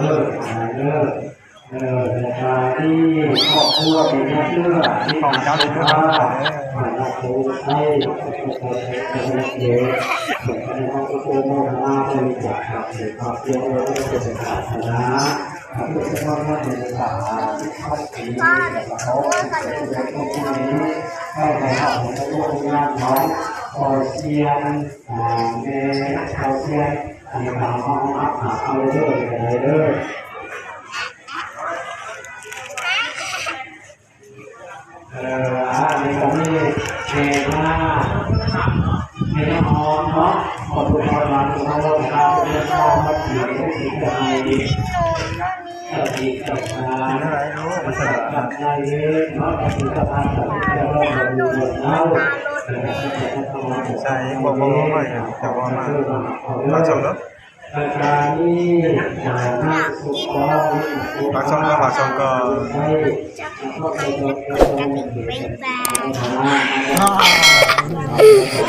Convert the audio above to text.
เลิกเลิกเออราที่ครอบครัวเป็นเชื่อที่ของเจ้าเป็นว่าผ่านมาคูให้เป็นเยอะถึงในห้องโอ้โหมาเป็นจักรครับหรือครอบครัวเราเป็นศาสนาพระพุทธเจ้าเป็นศาสนาข้อสีเขาเป็นคนนี้ให้ในห้องของพระพุทธเจ้าเขา คอเชียนอ่าเมย์คอเชียนอันนี้ทำห้องอัพหาเอาเรื่อยเรื่อยเอ่ออันนี้ก็มีเน่าเน่าหอมเนาะขอบคุณครับมาคุณพ่อครับเรื่องพ่อมาถือให้ดีกับนายดีกับดีกับ นายมันสลับบนายเนาะกับดีกับนายกับดีกับนาดูหมดแล้วใช่บอกบอกว่าไม่แต่ว่ามาเราชมเนาะอาการนี้หาหน้ากช่องก็ฝากช่องก็ให้จะใครกดกระดิ่งบ๊ายบายอ่า